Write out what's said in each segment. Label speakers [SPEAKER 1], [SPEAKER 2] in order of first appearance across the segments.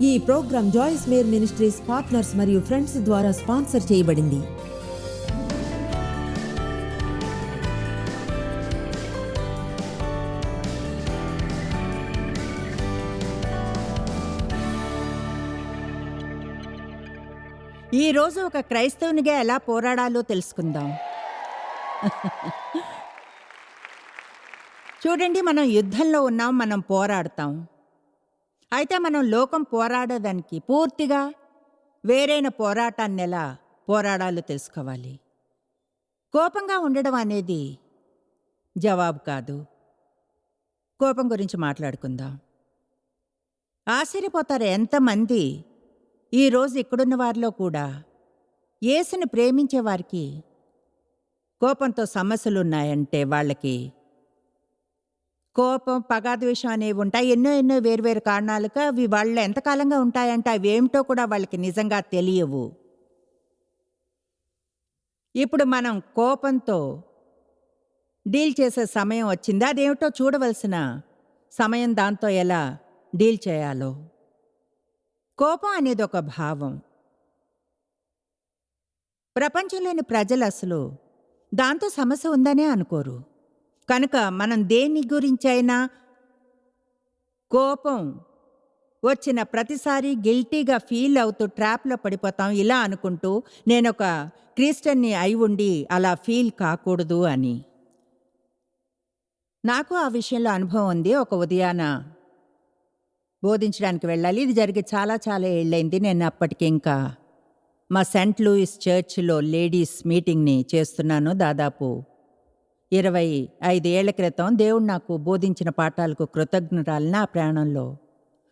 [SPEAKER 1] ఈ program Joyce Meyer ministries partners మరియు friends ద్వారా స్పాన్సర్ చేయబడింది.
[SPEAKER 2] ఈ రోజు ఒక క్రైస్తవునిగా ఎలా పోరాడాలో తెలుసుకుందాం. చూడండి మనం యుద్ధంలో ఉన్నాం మనం పోరాడతాం. అయితే మనం లోకం పోరాడడానికి పూర్తిగా వేరైన పోరాటాన్ని ఎలా పోరాడాలో తెలుసుకోవాలి. కోపంగా ఉండడం అనేది జవాబు కాదు. కోపం గురించి మాట్లాడుకుందాం. ఆశ్చర్యపోతారు ఎంతమంది ఈరోజు ఇక్కడున్న వారిలో కూడా. యేసుని ప్రేమించే వారికి కోపంతో సమస్యలు ఉన్నాయంటే వాళ్ళకి కోపం పగాద్వేషం అనేవి ఉంటాయి. ఎన్నో ఎన్నో వేరువేరు కారణాలుగా అవి వాళ్ళు ఎంతకాలంగా ఉంటాయంటే అవి ఏమిటో కూడా వాళ్ళకి నిజంగా తెలియవు. ఇప్పుడు మనం కోపంతో డీల్ చేసే సమయం వచ్చింది. అదేమిటో చూడవలసిన సమయం దాంతో ఎలా డీల్ చేయాలో. కోపం అనేది ఒక భావం. ప్రపంచంలోని ప్రజలు అసలు దాంతో సమస్య ఉందనే అనుకోరు. కనుక మనం దేని గురించైనా కోపం వచ్చిన ప్రతిసారి గిల్టీగా ఫీల్ అవుతూ ట్రాప్లో పడిపోతాం ఇలా అనుకుంటూ నేను ఒక క్రిస్టియన్ని అయి ఉండి అలా ఫీల్ కాకూడదు అని. నాకు ఆ విషయంలో అనుభవం ఉంది. ఒక ఉదయాన బోధించడానికి వెళ్ళాలి. ఇది జరిగి చాలా చాలా ఏళ్ళైంది. నేను అప్పటికి ఇంకా మా సెంట్ లూయిస్ చర్చ్లో లేడీస్ మీటింగ్ని చేస్తున్నాను. దాదాపు ఇరవై ఐదేళ్ళ క్రితం దేవుడు నాకు బోధించిన పాఠాలకు కృతజ్ఞరాలని నా ప్రాణంలో.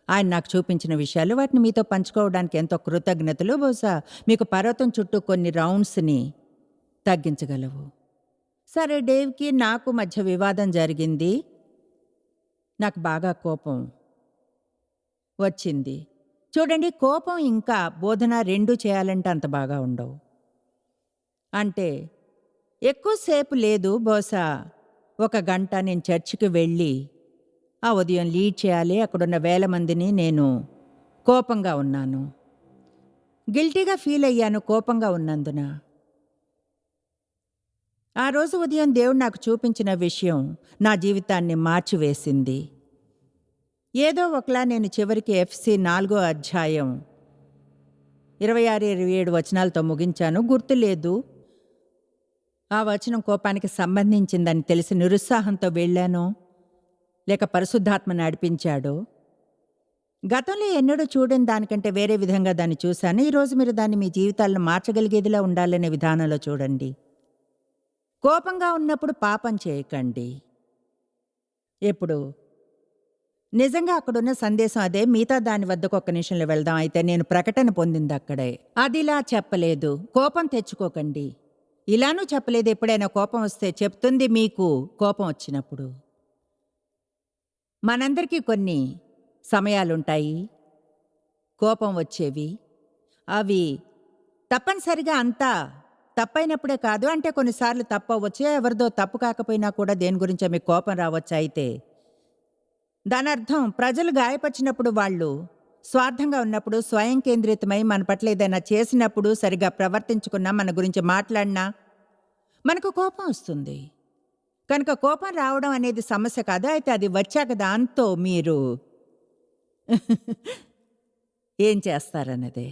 [SPEAKER 2] ఆయన నాకు చూపించిన విషయాలు వాటిని మీతో పంచుకోవడానికి ఎంతో కృతజ్ఞతలు. బహుశా మీకు పర్వతం చుట్టూ కొన్ని రౌండ్స్ని తగ్గించగలవు. సరే డేవ్కి నాకు మధ్య వివాదం జరిగింది. నాకు బాగా కోపం వచ్చింది. చూడండి కోపం ఇంకా బోధన రెండు చేయాలంటే అంత బాగా ఉండవు. అంటే ఎక్కువసేపు లేదు బహుశా. ఒక గంట నేను చర్చికి వెళ్ళి ఆ ఉదయం లీడ్ చేయాలి అక్కడున్న వేల మందిని నేను కోపంగా ఉన్నాను. గిల్టీగా ఫీల్ అయ్యాను కోపంగా ఉన్నందున. ఆ రోజు ఉదయం దేవుడు నాకు చూపించిన విషయం నా జీవితాన్ని మార్చివేసింది. ఏదో ఒకలా నేను చివరికి ఎఫ్సి నాలుగో అధ్యాయం ఇరవై ఆరు ఇరవై ఏడు వచనాలతో ముగించాను. గుర్తులేదు ఆ వచనం కోపానికి సంబంధించిందని తెలిసి నిరుత్సాహంతో వెళ్ళాను. లేక పరిశుద్ధాత్మ నడిపించాడు. గతంలో ఎన్నడూ చూడని దానికంటే వేరే విధంగా దాన్ని చూశాను. ఈరోజు మీరు దాన్ని మీ జీవితాలను మార్చగలిగేదిలా ఉండాలనే విధానంలో చూడండి. కోపంగా ఉన్నప్పుడు పాపం చేయకండి. ఎప్పుడు? నిజంగా అక్కడున్న సందేశం అదే. మిగతా దాని వద్దకు ఒక్క నిమిషంలో వెళ్దాం. అయితే నేను ప్రకటన పొందింది అక్కడే. అదిలా చెప్పలేదు. కోపం తెచ్చుకోకండి. ఇలానూ చెప్పలేదు ఎప్పుడైనా కోపం వస్తే చెప్తుంది మీకు కోపం వచ్చినప్పుడు. మనందరికీ కొన్ని సమయాలుంటాయి. కోపం వచ్చేవి. అవి తప్పనిసరిగా అంతా తప్పైనప్పుడే కాదు అంటే కొన్నిసార్లు తప్పవచ్చు ఎవరిదో తప్పు కాకపోయినా కూడా దేని గురించో మీకు కోపం రావచ్చు అయితే దాని అర్థం ప్రజలు గాయపరిచినప్పుడు వాళ్ళు స్వార్థంగా ఉన్నప్పుడు స్వయం కేంద్రితమై మన పట్ల ఏదైనా చేసినప్పుడు సరిగా ప్రవర్తించుకున్నా మన గురించి మాట్లాడినా మనకు కోపం వస్తుంది. కనుక కోపం రావడం అనేది సమస్య కాదు అయితే అది వచ్చాక దాంతో మీరు ఏం చేస్తారన్నదే.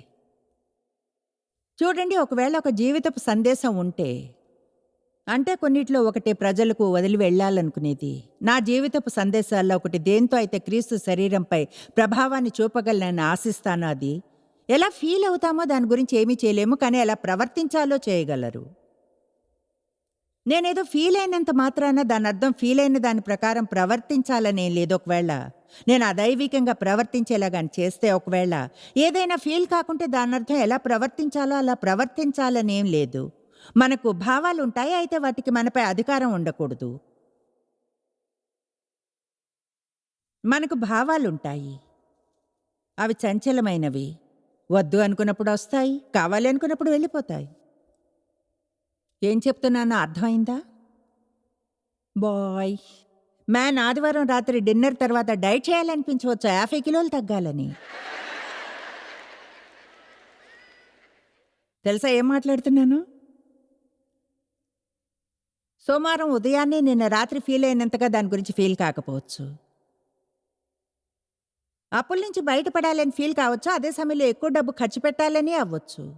[SPEAKER 2] చూడండి ఒకవేళ ఒక జీవితపు సందేశం ఉంటే అంటే కొన్నిట్లో ఒకటి ప్రజలకు వదిలి వెళ్ళాలనుకునేది. నా జీవితపు సందేశాల్లో ఒకటి దేంతో అయితే క్రీస్తు శరీరంపై ప్రభావాన్ని చూపగలనని ఆశిస్తానో అది? ఎలా ఫీల్ అవుతామో దాని గురించి ఏమీ చేయలేము కానీ ఎలా ప్రవర్తించాలో చేయగలరు. నేనేదో ఫీల్ అయినంత మాత్రాన దాని అర్థం ఫీల్ అయిన దాని ప్రకారం ప్రవర్తించాలనే లేదు. ఒకవేళ నేను అదైవికంగా ప్రవర్తించేలాగాని చేస్తే ఒకవేళ ఏదైనా ఫీల్ కాకుంటే దాని అర్థం ఎలా ప్రవర్తించాలో అలా ప్రవర్తించాలనేం లేదు. మనకు భావాలుంటాయి అయితే వాటికి మనపై అధికారం ఉండకూడదు. మనకు భావాలుంటాయి. అవి చంచలమైనవి. వద్దు అనుకున్నప్పుడు వస్తాయి కావాలి అనుకున్నప్పుడు వెళ్ళిపోతాయి. ఏం చెప్తున్నానో అర్థమైందా? బాయ్. మ్యాన్ ఆదివారం రాత్రి డిన్నర్ తర్వాత డైట్ చేయాలనిపించవచ్చు యాభై కిలోలు తగ్గాలని. తెలుసా ఏం మాట్లాడుతున్నాను? సోమవారం ఉదయాన్నే నిన్న రాత్రి ఫీల్ అయినంతగా దాని గురించి ఫీల్ కాకపోవచ్చు. అప్పుల నుంచి బయటపడాలని ఫీల్ కావచ్చు? అదే సమయంలో ఎక్కువ డబ్బు ఖర్చు పెట్టాలని అవ్వచ్చు.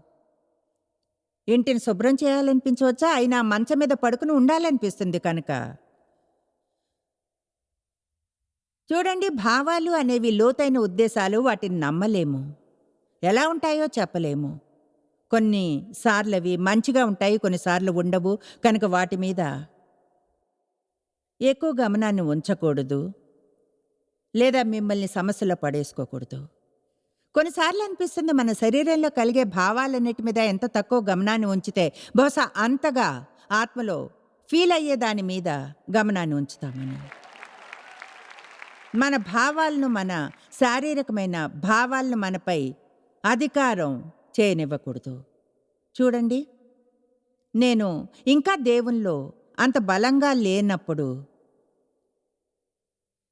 [SPEAKER 2] ఇంటిని శుభ్రం చేయాలనిపించవచ్చా? అయినా మంచం మీద పడుకుని ఉండాలనిపిస్తుంది కనుక. చూడండి భావాలు అనేవి లోతైన ఉద్దేశాలు వాటిని నమ్మలేము. ఎలా ఉంటాయో చెప్పలేము. కొన్ని సార్లు అవి మంచిగా ఉంటాయి కొన్నిసార్లు ఉండవు. కనుక వాటి మీద ఎక్కువ గమనాన్ని ఉంచకూడదు. లేదా మిమ్మల్ని సమస్యలో పడేసుకోకూడదు. కొన్నిసార్లు అనిపిస్తుంది మన శరీరంలో కలిగే భావాలన్నిటి మీద ఎంత తక్కువ గమనాన్ని ఉంచితే బహుశా అంతగా ఆత్మలో ఫీల్ అయ్యే దాని మీద గమనాన్ని ఉంచుతామని. మన భావాలను మన శారీరకమైన భావాలను మనపై అధికారం చేయనివ్వకూడదు. చూడండి నేను ఇంకా దేవునిలో అంత బలంగా లేనప్పుడు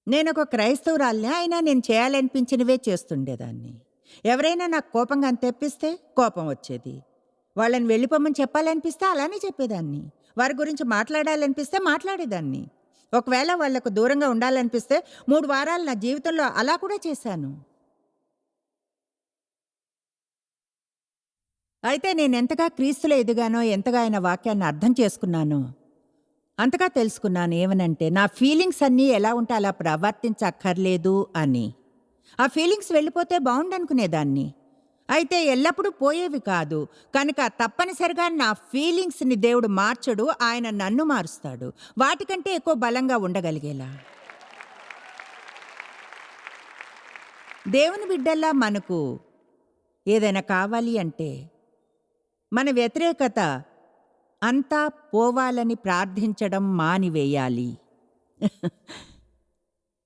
[SPEAKER 2] నేను ఒక క్రైస్తవురాల్ని అయినా నేను చేయాలనిపించినవే చేస్తుండేదాన్ని. ఎవరైనా నాకు కోపంగా అని తెప్పిస్తే కోపం వచ్చేది. వాళ్ళని వెళ్ళిపోమని చెప్పాలనిపిస్తే అలానే చెప్పేదాన్ని. వారి గురించి మాట్లాడాలనిపిస్తే మాట్లాడేదాన్ని. ఒకవేళ వాళ్ళకు దూరంగా ఉండాలనిపిస్తే మూడు వారాలు నా జీవితంలో అలా కూడా చేశాను. అయితే నేను ఎంతగా క్రీస్తులో ఎదిగానో ఎంతగా ఆయన వాక్యాన్ని అర్థం చేసుకున్నాను అంతగా తెలుసుకున్నాను ఏమనంటే నా ఫీలింగ్స్ అన్నీ ఎలా ఉంటే అలా ప్రవర్తించక్కర్లేదు అని. ఆ ఫీలింగ్స్ వెళ్ళిపోతే బాగుండనుకునేదాన్ని అయితే ఎల్లప్పుడూ పోయేవి కాదు. కనుక తప్పనిసరిగా నా ఫీలింగ్స్ని దేవుడు మార్చడు ఆయన నన్ను మారుస్తాడు. వాటికంటే ఎక్కువ బలంగా ఉండగలిగేలా. దేవుని బిడ్డల్లా మనకు ఏదైనా కావాలి అంటే మన వ్యతిరేకత అంతా పోవాలని ప్రార్థించడం మానివేయాలి.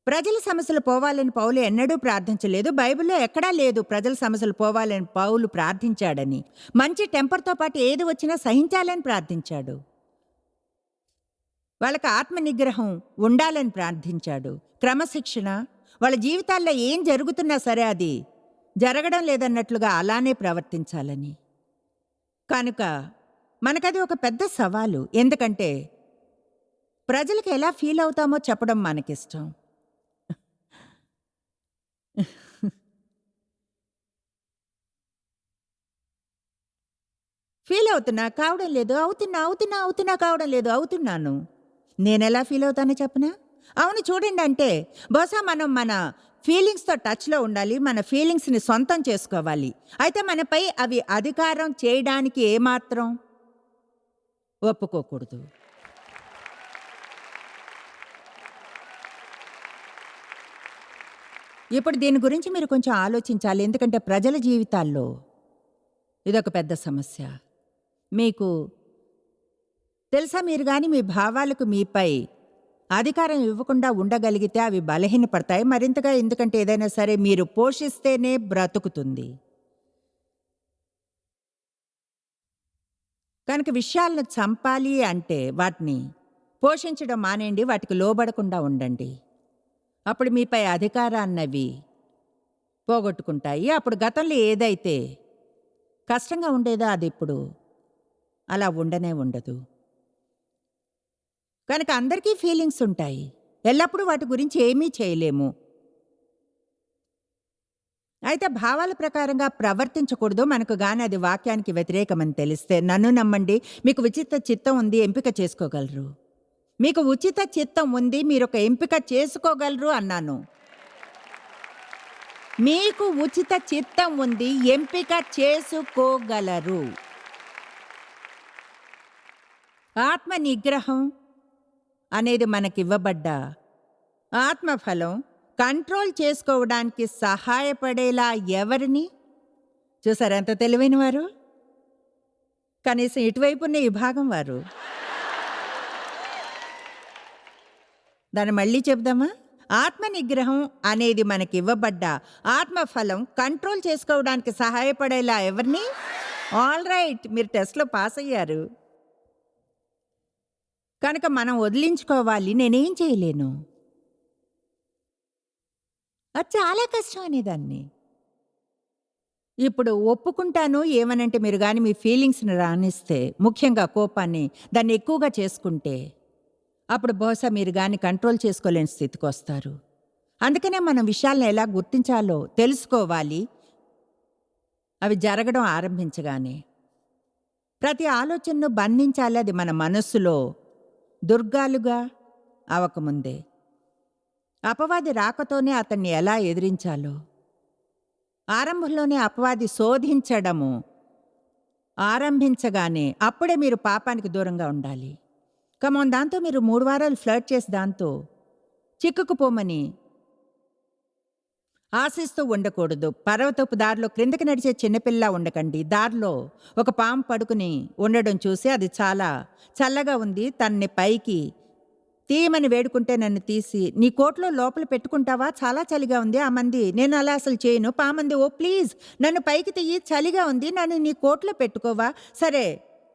[SPEAKER 2] ప్రజల సమస్యలు పోవాలని పౌలు ఎన్నడూ ప్రార్థించలేదు. బైబిల్లో ఎక్కడా లేదు ప్రజల సమస్యలు పోవాలని పౌలు ప్రార్థించాడని. మంచి టెంపర్తో పాటు ఏది వచ్చినా సహించాలని ప్రార్థించాడు. వాళ్ళకి ఆత్మ నిగ్రహం ఉండాలని ప్రార్థించాడు. క్రమశిక్షణ వాళ్ళ జీవితాల్లో ఏం జరుగుతున్నా సరే అది జరగడం లేదన్నట్లుగా అలానే ప్రవర్తించాలని. కనుక మనకది ఒక పెద్ద సవాలు. ఎందుకంటే ప్రజలకు ఎలా ఫీల్ అవుతామో చెప్పడం మనకిష్టం. ఫీల్ అవుతున్నా కావడం లేదు. అవుతున్నా అవుతున్నా అవుతున్నా కావడం లేదు. అవుతున్నాను. నేనెలా ఫీల్ అవుతానో చెప్పనా? అవును చూడండి అంటే బహుశా మనం మన ఫీలింగ్స్తో టచ్లో ఉండాలి. మన ఫీలింగ్స్ని సొంతం చేసుకోవాలి. అయితే మనపై అవి అధికారం చేయడానికి ఏమాత్రం ఒప్పుకోకూడదు. ఇప్పుడు దీని గురించి మీరు కొంచెం ఆలోచించాలి. ఎందుకంటే ప్రజల జీవితాల్లో ఇదొక పెద్ద సమస్య. మీకు తెలుసా మీరు కానీ మీ భావాలకు మీపై అధికారం ఇవ్వకుండా ఉండగలిగితే అవి బలహీనపడతాయి. మరింతగా ఎందుకంటే ఏదైనా సరే మీరు పోషిస్తేనే బ్రతుకుతుంది. కనుక విషయాలను చంపాలి అంటే వాటిని పోషించడం మానేయండి. వాటికి లోబడకుండా ఉండండి. అప్పుడు మీపై అధికారాన్నవి పోగొట్టుకుంటాయి. అప్పుడు గతంలో ఏదైతే కష్టంగా ఉండేదో అది ఇప్పుడు అలా ఉండనే ఉండదు. కనుక అందరికీ ఫీలింగ్స్ ఉంటాయి. ఎల్లప్పుడూ వాటి గురించి ఏమీ చేయలేము. అయితే భావాల ప్రకారంగా ప్రవర్తించకూడదు. మనకు గాని అది వాక్యానికి వ్యతిరేకమని తెలిస్తే నన్ను నమ్మండి. మీకు ఉచిత చిత్తం ఉంది ఎంపిక చేసుకోగలరు. మీకు ఉచిత చిత్తం ఉంది మీరు ఒక ఎంపిక చేసుకోగలరు అన్నాను. మీకు ఉచిత చిత్తం ఉంది ఎంపిక చేసుకోగలరు. ఆత్మ నిగ్రహం అనేది మనకివ్వబడ్డ ఆత్మఫలం కంట్రోల్ చేసుకోవడానికి సహాయపడేలా ఎవరిని? చూసారు ఎంత తెలివైన వారు? కనీసం ఇటువైపు ఉన్న ఈ భాగం వారు. దాన్ని మళ్ళీ చెప్దామా? ఆత్మ నిగ్రహం అనేది మనకి ఇవ్వబడ్డ ఆత్మఫలం కంట్రోల్ చేసుకోవడానికి సహాయపడేలా ఎవరిని? ఆల్ రైట్ మీరు టెస్ట్లో పాస్ అయ్యారు కనుక మనం వదిలించుకోవాలి నేనేం చేయలేను? అది చాలా కష్టం అనేదాన్ని. ఇప్పుడు ఒప్పుకుంటాను ఏమనంటే మీరు కానీ మీ ఫీలింగ్స్ని రాణిస్తే ముఖ్యంగా కోపాన్ని దాన్ని ఎక్కువగా చేసుకుంటే అప్పుడు బహుశా మీరు కానీ కంట్రోల్ చేసుకోలేని స్థితికి వస్తారు. అందుకనే మనం విషయాలను ఎలా గుర్తించాలో తెలుసుకోవాలి. అవి జరగడం ఆరంభించగానే. ప్రతి ఆలోచనను బంధించాలి అది మన మనస్సులో దుర్గాలుగా అవకముందే అపవాది రాకతోనే అతన్ని ఎలా ఎదిరించాలో? ఆరంభంలోనే అపవాది శోధించడము ఆరంభించగానే అప్పుడే మీరు పాపానికి దూరంగా ఉండాలి. కమోన్ దాంతో మీరు మూడు వారాలు ఫ్లర్ట్ చేసి దాంతో చిక్కుకుపోమని ఆశిస్తూ ఉండకూడదు. పర్వతపు దారిలో క్రిందకి నడిచే చిన్నపిల్ల ఉండకండి. దారిలో ఒక పాము పడుకుని ఉండడం చూసి అది చాలా చల్లగా ఉంది. తన్ని పైకి తీయమని వేడుకుంటే నన్ను తీసి నీ కోట్లో లోపల పెట్టుకుంటావా? చాలా చలిగా ఉంది. ఆ మంది నేను అలా అసలు చేయను. పామంది ఓ ప్లీజ్ నన్ను పైకి తీయి. చలిగా ఉంది. నన్ను నీ కోట్లో పెట్టుకోవా? సరే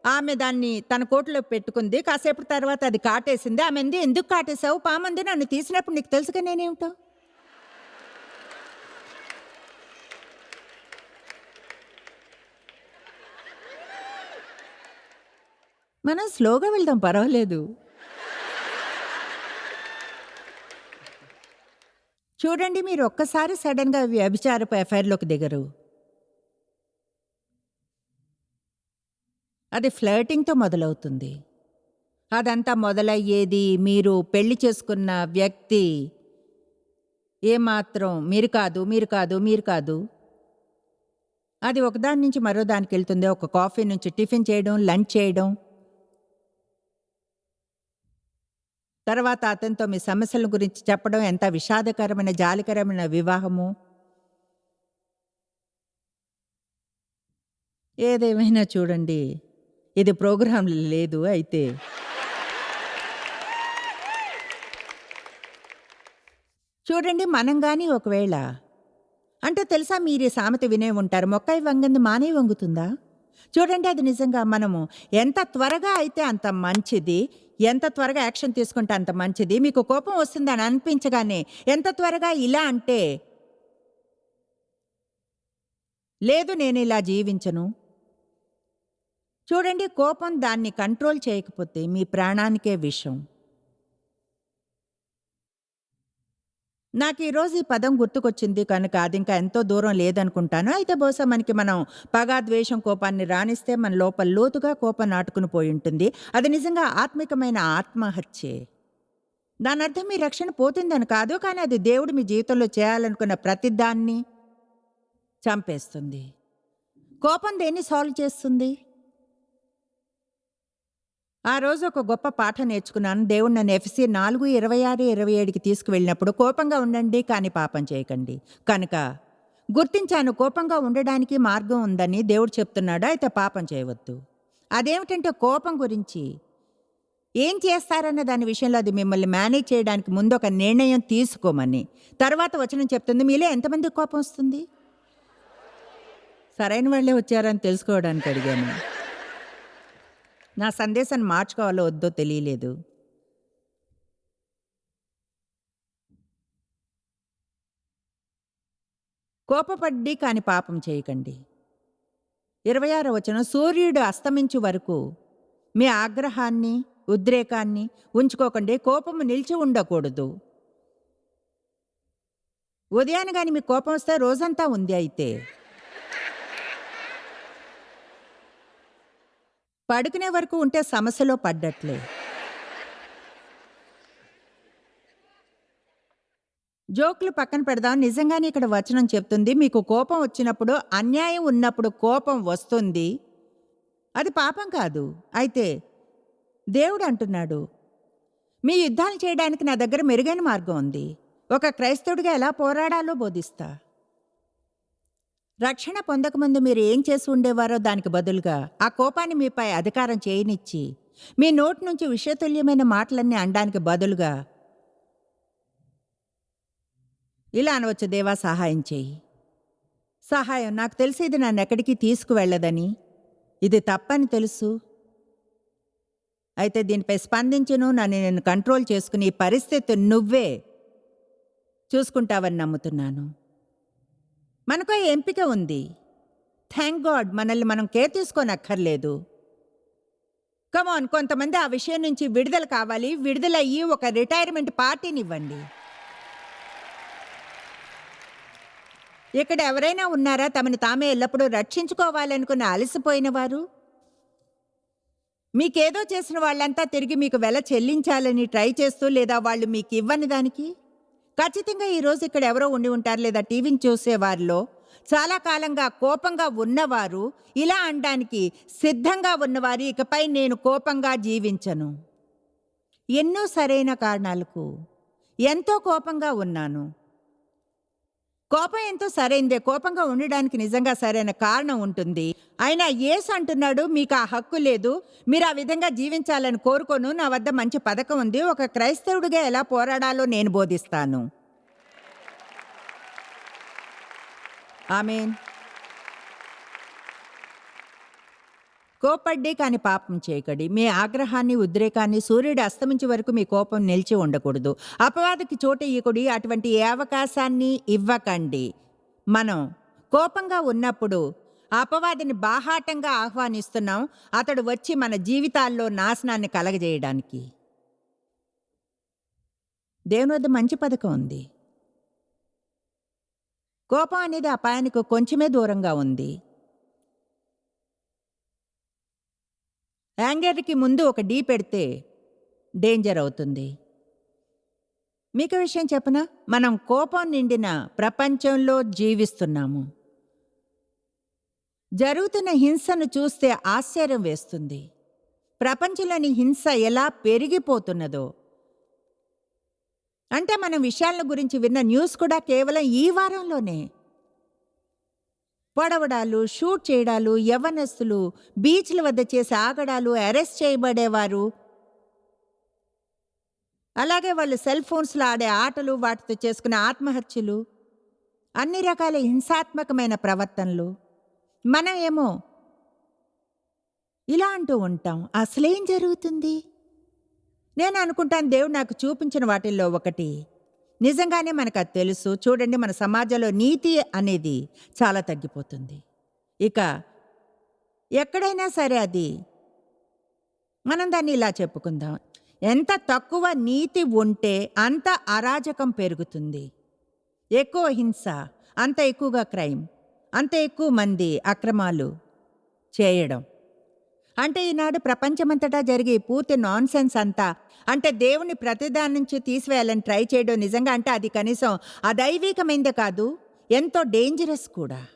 [SPEAKER 2] ఆమె దాన్ని తన కోట్లో పెట్టుకుంది. కాసేపు తర్వాత అది కాటేసింది. ఆమెంది ఎందుకు కాటేశావు? పామంది నన్ను తీసినప్పుడు నీకు తెలుసుగా నేనేమిటో? మనం స్లోగా వెళ్దాం పర్వాలేదు. చూడండి మీరు ఒక్కసారి సడన్గా వ్యభిచారపు ఎఫ్ఐఆర్లోకి దిగరు. అది ఫ్లర్టింగ్తో మొదలవుతుంది. అదంతా మొదలయ్యేది మీరు పెళ్ళి చేసుకున్న వ్యక్తి. ఏమాత్రం మీరు కాదు మీరు కాదు మీరు కాదు. అది ఒకదాని నుంచి మరో దానికి వెళ్తుంది. ఒక కాఫీ నుంచి టిఫిన్ చేయడం లంచ్ చేయడం. తర్వాత అతనితో మీ సమస్యల గురించి చెప్పడం ఎంత విషాదకరమైన జాలికరమైన వివాహము? ఏదేమైనా చూడండి. ఇది ప్రోగ్రాం లేదు అయితే. చూడండి మనం కానీ ఒకవేళ. అంటే తెలుసా మీరు ఈ సామెత వినే ఉంటారు. మొక్కై వంగింది మానే వంగుతుందా? చూడండి అది నిజంగా మనము. ఎంత త్వరగా అయితే అంత మంచిది ఎంత త్వరగా యాక్షన్ తీసుకుంటే అంత మంచిది. మీకు కోపం వస్తుందని అనిపించగానే ఎంత త్వరగా ఇలా అంటే లేదు నేను ఇలా జీవించను. చూడండి కోపం దాన్ని కంట్రోల్ చేయకపోతే మీ ప్రాణానికే విషం. నాకు ఈరోజు ఈ పదం గుర్తుకొచ్చింది కనుక అది ఇంకా ఎంతో దూరం లేదనుకుంటాను. అయితే బహుశా మనకి మనం పగా ద్వేషం కోపాన్ని రాణిస్తే మన లోపల లోతుగా కోపం నాటుకుని పోయి ఉంటుంది. అది నిజంగా ఆత్మికమైన ఆత్మహత్యే. దాని అర్థం మీ రక్షణ పోతుందని కాదు కానీ అది దేవుడు మీ జీవితంలో చేయాలనుకున్న ప్రతిదాన్ని చంపేస్తుంది. కోపం దేన్ని సాల్వ్ చేస్తుంది? ఆ రోజు ఒక గొప్ప పాఠం నేర్చుకున్నాను. దేవుడు నన్ను ఎఫ్సి నాలుగు ఇరవై ఆరు ఇరవై ఏడుకి తీసుకువెళ్ళినప్పుడు కోపంగా ఉండండి కానీ పాపం చేయకండి. కనుక గుర్తించాను కోపంగా ఉండడానికి మార్గం ఉందని దేవుడు చెప్తున్నాడు అయితే పాపం చేయవద్దు. అదేమిటంటే కోపం గురించి ఏం చేస్తారన్న దాని విషయంలో అది మిమ్మల్ని మేనేజ్ చేయడానికి ముందు ఒక నిర్ణయం తీసుకోమని. తర్వాత వచనం చెప్తుంది మీలో ఎంతమంది కోపం వస్తుంది? సరైన వాళ్ళే వచ్చారని తెలుసుకోవడానికి అడిగాను. నా సందేశాన్ని మార్చుకోవాలో వద్దో తెలియలేదు. కోపపడ్డి కాని పాపం చేయకండి. ఇరవై ఆరో వచనం సూర్యుడు అస్తమించు వరకు మీ ఆగ్రహాన్ని ఉద్రేకాన్ని ఉంచుకోకండి. కోపము నిలిచి ఉండకూడదు. ఉదయాన్ని కానీ మీ కోపం వస్తే రోజంతా ఉంది అయితే పడుకునే వరకు ఉంటే సమస్యలో పడ్డట్లే. జోకులు పక్కన పెడదాం. నిజంగానే ఇక్కడ వచనం చెప్తుంది. మీకు కోపం వచ్చినప్పుడు అన్యాయం ఉన్నప్పుడు కోపం వస్తుంది. అది పాపం కాదు. అయితే దేవుడు అంటున్నాడు మీ యుద్ధాలు చేయడానికి నా దగ్గర మెరుగైన మార్గం ఉంది. ఒక క్రైస్తవుడిగా ఎలా పోరాడాలో బోధిస్తా. రక్షణ పొందకముందు మీరు ఏం చేసి ఉండేవారో దానికి బదులుగా ఆ కోపాన్ని మీపై అధికారం చేయనిచ్చి మీ నోటి నుంచి విషతుల్యమైన మాటలన్నీ అనడానికి బదులుగా ఇలా అనవచ్చు దేవా సహాయం చేయి. సహాయం నాకు తెలిసి ఇది నన్ను ఎక్కడికి తీసుకువెళ్ళదని. ఇది తప్పని తెలుసు. అయితే దీనిపై స్పందించును నన్ను నేను కంట్రోల్ చేసుకుని ఈ పరిస్థితి నువ్వే చూసుకుంటావని నమ్ముతున్నాను. మనకు ఎంపిక ఉంది. థ్యాంక్ గాడ్ మనల్ని మనం కేర్ తీసుకోనక్కర్లేదు. కమాన్ కొంతమంది ఆ విషయం నుంచి విడుదల కావాలి. విడుదలయ్యి ఒక రిటైర్మెంట్ పార్టీని ఇవ్వండి ఇక్కడ ఎవరైనా ఉన్నారా? తమను తామే ఎల్లప్పుడూ రక్షించుకోవాలనుకున్న అలసిపోయిన వారు? మీకేదో చేసిన వాళ్ళంతా తిరిగి మీకు వెల చెల్లించాలని ట్రై చేస్తూ లేదా వాళ్ళు మీకు ఇవ్వని దానికి? ఖచ్చితంగా ఈరోజు ఇక్కడ ఎవరో ఉండి ఉంటారు లేదా టీవీని చూసేవారిలో చాలా కాలంగా కోపంగా ఉన్నవారు ఇలా అనడానికి సిద్ధంగా ఉన్నవారు. ఇకపై నేను కోపంగా జీవించను. ఎన్నో సరైన కారణాలకు ఎంతో కోపంగా ఉన్నాను. కోపం ఎంతో సరైందే. కోపంగా ఉండడానికి నిజంగా సరైన కారణం ఉంటుంది. అయినా ఏసు అంటున్నాడు మీకు ఆ హక్కు లేదు. మీరు ఆ విధంగా జీవించాలని కోరుకోను. నా వద్ద మంచి పథకం ఉంది. ఒక క్రైస్తవుడిగా ఎలా పోరాడాలో నేను బోధిస్తాను. ఆమెన్. కోపడ్డి కాని పాపం చేయకడి. మీ ఆగ్రహాన్ని ఉద్రేకాన్ని సూర్యుడు అస్తమించే వరకు మీ కోపం నిలిచి ఉండకూడదు. అపవాదికి చోటు ఇయ్యకుడి అటువంటి ఏ అవకాశాన్ని ఇవ్వకండి. మనం కోపంగా ఉన్నప్పుడు అపవాదిని బాహాటంగా ఆహ్వానిస్తున్నాం. అతడు వచ్చి మన జీవితాల్లో నాశనాన్ని కలగజేయడానికి. దేవుని వద్ద మంచి పథకం ఉంది. కోపం అనేది అపాయానికి కొంచెమే దూరంగా ఉంది. యాంగర్కి ముందు ఒక డీ పెడితే డేంజర్ అవుతుంది. మీకు విషయం చెప్పనా? మనం కోపం నిండిన ప్రపంచంలో జీవిస్తున్నాము. జరుగుతున్న హింసను చూస్తే ఆశ్చర్యం వేస్తుంది. ప్రపంచంలోని హింస ఎలా పెరిగిపోతున్నదో. అంటే మనం విషయాల గురించి విన్న న్యూస్ కూడా కేవలం ఈ వారంలోనే. పొడవడాలు షూట్ చేయడాలు యవ్వనస్తులు బీచ్ల వద్ద చేసే ఆగడాలు అరెస్ట్ చేయబడేవారు. అలాగే వాళ్ళు సెల్ ఫోన్స్లో ఆడే ఆటలు వాటితో చేసుకునే ఆత్మహత్యలు. అన్ని రకాల హింసాత్మకమైన ప్రవర్తనలు. మనం ఏమో ఇలా అంటూ ఉంటాం. అసలేం జరుగుతుంది? నేను అనుకుంటాను దేవుడు నాకు చూపించిన వాటిల్లో ఒకటి. నిజంగానే మనకు అది తెలుసు. చూడండి మన సమాజంలో నీతి అనేది చాలా తగ్గిపోతుంది. ఇక ఎక్కడైనా సరే అది మనం దాన్ని ఇలా చెప్పుకుందాం. ఎంత తక్కువ నీతి ఉంటే అంత అరాజకం పెరుగుతుంది. ఎక్కువ హింస అంత ఎక్కువగా క్రైమ్ అంత ఎక్కువ మంది అక్రమాలు చేయడం. అంటే ఈనాడు ప్రపంచమంతటా జరిగే ఈ పూర్తి నాన్ సెన్స్ అంతా. అంటే దేవుని ప్రతిదాని నుంచి తీసివేయాలని ట్రై చేయడం నిజంగా అంటే అది కనీసం అదైవికమైందే కాదు ఎంతో డేంజరస్ కూడా.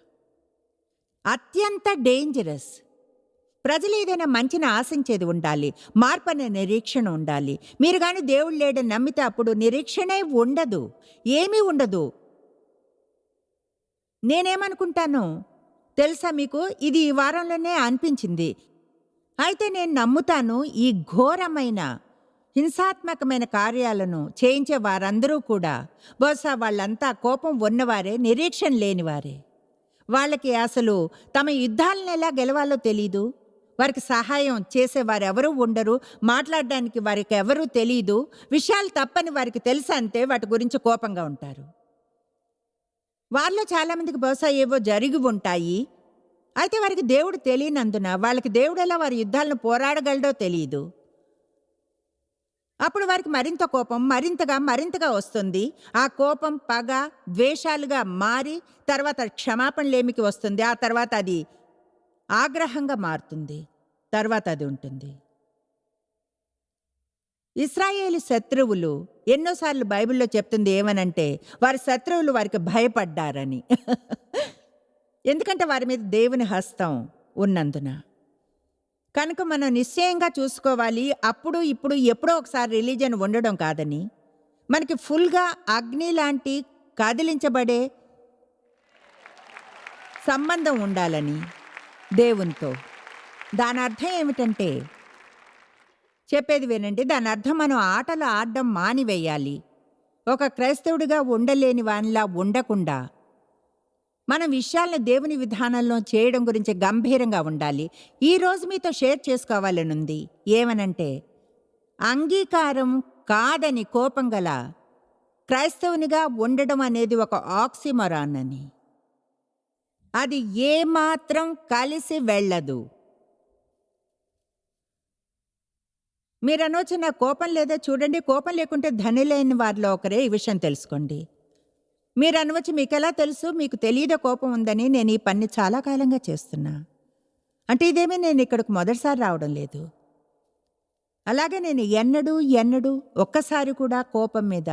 [SPEAKER 2] అత్యంత డేంజరస్. ప్రజలు ఏదైనా మంచిని ఆశించేది ఉండాలి మార్పు అనే నిరీక్షణ ఉండాలి. మీరు కానీ దేవుడు లేడని నమ్మితే అప్పుడు నిరీక్షణే ఉండదు ఏమీ ఉండదు. నేనేమనుకుంటాను? తెలుసా మీకు? ఇది ఈ వారంలోనే అనిపించింది. అయితే నేను నమ్ముతాను ఈ ఘోరమైన హింసాత్మకమైన కార్యాలను చేయించే వారందరూ కూడా బహుశా వాళ్ళంతా కోపం ఉన్నవారే నిరీక్షణ లేనివారే. వాళ్ళకి అసలు తమ యుద్ధాలను ఎలా గెలవాలో తెలీదు. వారికి సహాయం చేసేవారు ఎవరూ ఉండరు. మాట్లాడడానికి వారికి ఎవరూ తెలియదు విషయాలు తప్పని వారికి తెలుసు అంతే వాటి గురించి కోపంగా ఉంటారు. వారిలో చాలామందికి బహుశా ఏవో జరిగి ఉంటాయి. అయితే వారికి దేవుడు తెలియనందున వాళ్ళకి దేవుడు ఎలా వారి యుద్ధాలను పోరాడగలడో తెలియదు అప్పుడు వారికి మరింత కోపం మరింతగా మరింతగా వస్తుంది. ఆ కోపం పగ ద్వేషాలుగా మారి తర్వాత క్షమాపణలేమికి వస్తుంది. ఆ తర్వాత అది ఆగ్రహంగా మారుతుంది. తర్వాత అది ఉంటుంది. ఇస్రాయేలు శత్రువులు ఎన్నోసార్లు బైబిల్లో చెప్తుంది ఏమనంటే వారి శత్రువులు వారికి భయపడ్డారని. ఎందుకంటే వారి మీద దేవుని హస్తం ఉన్నందున. కనుక మనం నిశ్చయంగా చూసుకోవాలి అప్పుడు ఇప్పుడు ఎప్పుడో ఒకసారి రిలీజన్ ఉండడం కాదని. మనకి ఫుల్గా అగ్ని లాంటి కదిలించబడే సంబంధం ఉండాలని దేవునితో. దాని అర్థం ఏమిటంటే చెప్పేది వినండి దాని అర్థం మనం ఆటలు ఆడడం మానివేయాలి. ఒక క్రైస్తవుడిగా ఉండలేని వానిలా ఉండకుండా మన విషయాలను దేవుని విధానంలో చేయడం గురించి గంభీరంగా ఉండాలి. ఈ రోజు మీతో షేర్ చేసుకోవాలనుంది. ఏమనంటే అంగీకారం కాదని కోపం గల క్రైస్తవునిగా ఉండడం అనేది ఒక ఆక్సిమరాన్ అని. అది ఏమాత్రం కలిసి వెళ్ళదు. మీరు అనొచ్చు నా కోపం లేదా చూడండి కోపం లేకుంటే ధనిలేని వారిలో ఒకరే ఈ విషయం తెలుసుకోండి. మీరు అనవచ్చు మీకెలా తెలుసు? మీకు తెలియదో కోపం ఉందని నేను ఈ పని చాలా కాలంగా చేస్తున్నా. అంటే ఇదేమీ నేను ఇక్కడికి మొదటిసారి రావడం లేదు. అలాగే నేను ఎన్నడూ ఎన్నడూ ఒక్కసారి కూడా కోపం మీద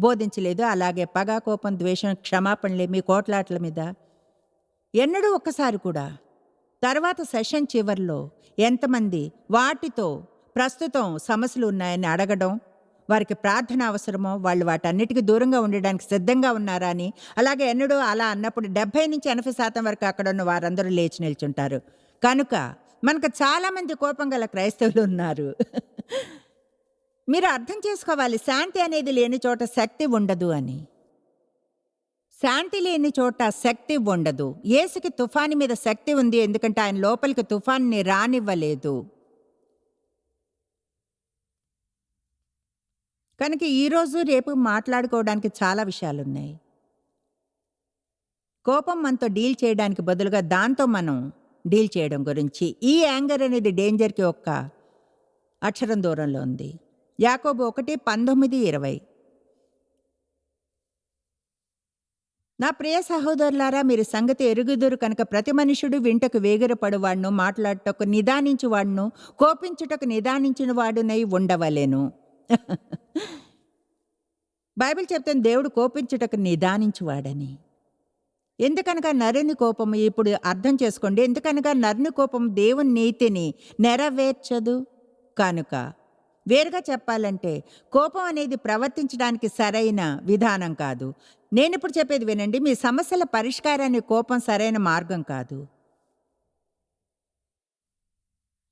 [SPEAKER 2] బోధించలేదు. అలాగే పగ కోపం ద్వేషం క్షమాపణలే మీ కోట్లాట్ల మీద ఎన్నడూ ఒక్కసారి కూడా. తర్వాత సెషన్ చివర్లో ఎంతమంది వాటితో ప్రస్తుతం సమస్యలు ఉన్నాయని అడగడం వారికి ప్రార్థన అవసరమో వాళ్ళు వాటన్నిటికీ దూరంగా ఉండడానికి సిద్ధంగా ఉన్నారా అని. అలాగే ఎన్నడూ అలా అన్నప్పుడు డెబ్బై నుంచి ఎనభై శాతం వరకు అక్కడ ఉన్న వారందరూ లేచి నిల్చుంటారు. కనుక మనకు చాలామంది కోపం గల క్రైస్తవులు ఉన్నారు. మీరు అర్థం చేసుకోవాలి శాంతి అనేది లేని చోట శక్తి ఉండదు అని. శాంతి లేని చోట శక్తి ఉండదు. ఏసుకి తుఫాని మీద శక్తి ఉంది ఎందుకంటే ఆయన లోపలికి తుఫాన్ని రానివ్వలేదు. కనుక ఈరోజు రేపు మాట్లాడుకోవడానికి చాలా విషయాలున్నాయి. కోపం మనతో డీల్ చేయడానికి బదులుగా దాంతో మనం డీల్ చేయడం గురించి ఈ యాంగర్ అనేది డేంజర్కి ఒక్క అక్షరం దూరంలో ఉంది. యాకోబు ఒకటి పంతొమ్మిది ఇరవై. నా ప్రియ సహోదరులారా మీరు సంగతి ఎరుగుదురు కనుక ప్రతి మనుషుడు వింటకు వేగిరపడువాడును మాట్లాడటకు నిదానించువాడును కోపించుటకు నిదానించిన వాడునై ఉండవలేను. బైబిల్ చెప్తాను దేవుడు కోపించుటకు నిదానించువాడని. ఎందుకనగా నరుని కోపం ఇప్పుడు అర్థం చేసుకోండి. ఎందుకనగా నరుని కోపం దేవుని నీతిని నెరవేర్చదు. కనుక వేరుగా చెప్పాలంటే కోపం అనేది ప్రవర్తించడానికి సరైన విధానం కాదు. నేను ఇప్పుడు చెప్పేది వినండి. మీ సమస్యల పరిష్కారానికి కోపం సరైన మార్గం కాదు.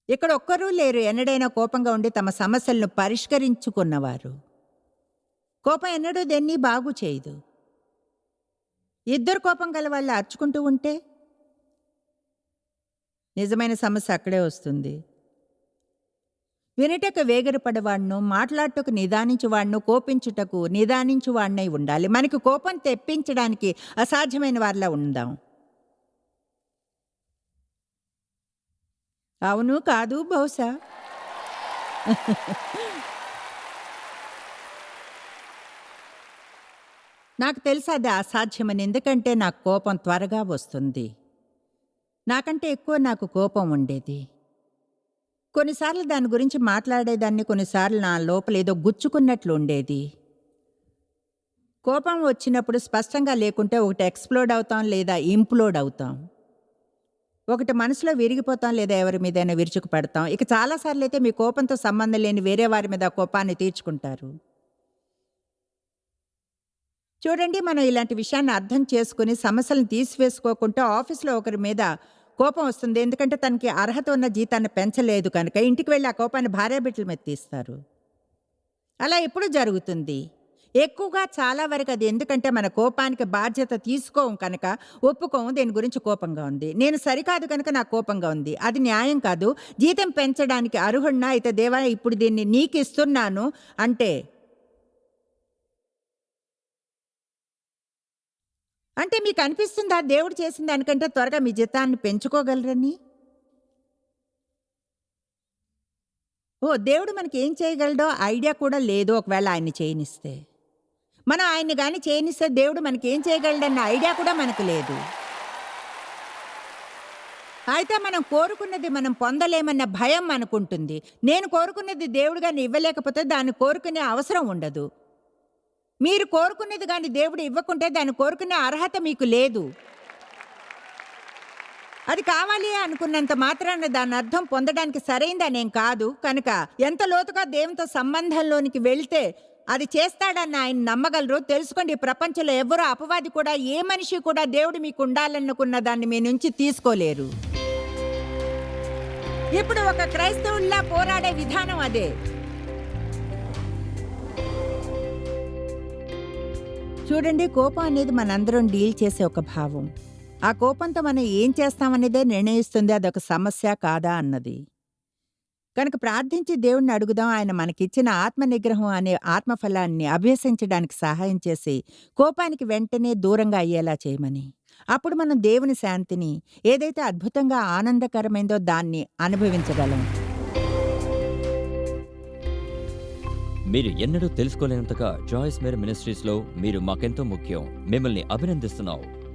[SPEAKER 2] ఇక్కడ ఒక్కరూ లేరు. ఎన్నడైనా కోపంగా ఉండి తమ సమస్యలను పరిష్కరించుకున్నవారు. కోపం ఎన్నడూ దేన్ని బాగు చేయదు. ఇద్దరు కోపం గల వాళ్ళు అర్చుకుంటూ ఉంటే నిజమైన సమస్య అక్కడే వస్తుంది. వినటకు వేగరపడవాడును మాట్లాడటకు నిదానించువాడును కోపించుటకు నిదానించువాడినై ఉండాలి. మనకి కోపం తెప్పించడానికి అసాధ్యమైన వారిలా ఉందాం. అవును కాదు బహుశా. నాకు తెలుసు అది అసాధ్యమని ఎందుకంటే నాకు కోపం త్వరగా వస్తుంది. నాకంటే ఎక్కువ నాకు కోపం ఉండేది. కొన్నిసార్లు దాని గురించి మాట్లాడేదాన్ని కొన్నిసార్లు నా లోపల ఏదో గుచ్చుకున్నట్లు ఉండేది. కోపం వచ్చినప్పుడు స్పష్టంగా లేకుంటే ఒకటి ఎక్స్ప్లోడ్ అవుతాం లేదా ఇంప్లోడ్ అవుతాం. ఒకటి మనసులో విరిగిపోతాం లేదా ఎవరి మీదైనా విరుచుకు పడతాం. ఇక చాలాసార్లు అయితే మీ కోపంతో సంబంధం లేని వేరే వారి మీద కోపాన్ని తీర్చుకుంటారు. చూడండి మనం ఇలాంటి విషయాన్ని అర్థం చేసుకుని సమస్యలను తీసివేసుకోకుండా ఆఫీస్లో ఒకరి మీద కోపం వస్తుంది. ఎందుకంటే తనకి అర్హత ఉన్న జీతాన్ని పెంచలేదు కనుక ఇంటికి వెళ్ళి ఆ కోపాన్ని భార్యాబిడ్డల మీద తీస్తారు. అలా ఎప్పుడు జరుగుతుంది. ఎక్కువగా చాలా వరకు అది ఎందుకంటే మన కోపానికి బాధ్యత తీసుకోం కనుక ఒప్పుకోం దీని గురించి కోపంగా ఉంది? నేను సరికాదు కనుక నా కోపంగా ఉంది. అది న్యాయం కాదు. జీతం పెంచడానికి అర్హుడినా అయితే దేవా ఇప్పుడు దీన్ని నీకు ఇస్తున్నాను అంటే? అంటే మీకు అనిపిస్తుందా దేవుడు చేసిన దానికంటే త్వరగా మీ జీతాన్ని పెంచుకోగలరని? ఓ దేవుడు మనకి ఏం చేయగలడో ఐడియా కూడా లేదు. ఒకవేళ ఆయన్ని చేయనిస్తే. మనం ఆయన్ని కానీ చేయనిస్తే దేవుడు మనకి ఏం చేయగలడన్న ఐడియా కూడా మనకు లేదు. అయితే మనం కోరుకున్నది మనం పొందలేమన్న భయం మనకుంటుంది. నేను కోరుకున్నది దేవుడు కానీ ఇవ్వలేకపోతే దాన్ని కోరుకునే అవసరం ఉండదు. మీరు కోరుకున్నది కానీ దేవుడు ఇవ్వకుంటే దాన్ని కోరుకునే అర్హత మీకు లేదు. అది కావాలి అనుకున్నంత మాత్రాన దాని అర్థం పొందడానికి సరైందనేం కాదు. కనుక ఎంత లోతుగా దేవునితో సంబంధంలోనికి వెళ్తే అది చేస్తాడన్న ఆయన నమ్మగలరు. తెలుసుకోండి ప్రపంచంలో ఎవరు అపవాది కూడా ఏ మనిషి కూడా దేవుడు మీకు ఉండాలనుకున్న దాన్ని మీ నుంచి తీసుకోలేరు. ఇప్పుడు ఒక క్రైస్తవుల్లా పోరాడే విధానం అదే. చూడండి కోపం అనేది మనందరం డీల్ చేసే ఒక భావం. ఆ కోపంతో మనం ఏం చేస్తామనేదే నిర్ణయిస్తుంది అదొక సమస్య కాదా అన్నది. కనుక ప్రార్థించి దేవుణ్ణి అడుగుదాం. ఆయన మనకిచ్చిన ఆత్మ నిగ్రహం అనే ఆత్మఫలాన్ని అభ్యసించడానికి సహాయం చేసి కోపానికి వెంటనే దూరంగా అయ్యేలా చేయమని. అప్పుడు మనం దేవుని శాంతిని ఏదైతే అద్భుతంగా ఆనందకరమైందో దాన్ని అనుభవించగలం.
[SPEAKER 3] మీరు ఎన్నడూ తెలుసుకోలేనంతగా జాయిస్ మేర్ మినిస్ట్రీస్లో మీరు మాకెంతో ముఖ్యం. మిమ్మల్ని అభినందిస్తున్నాం.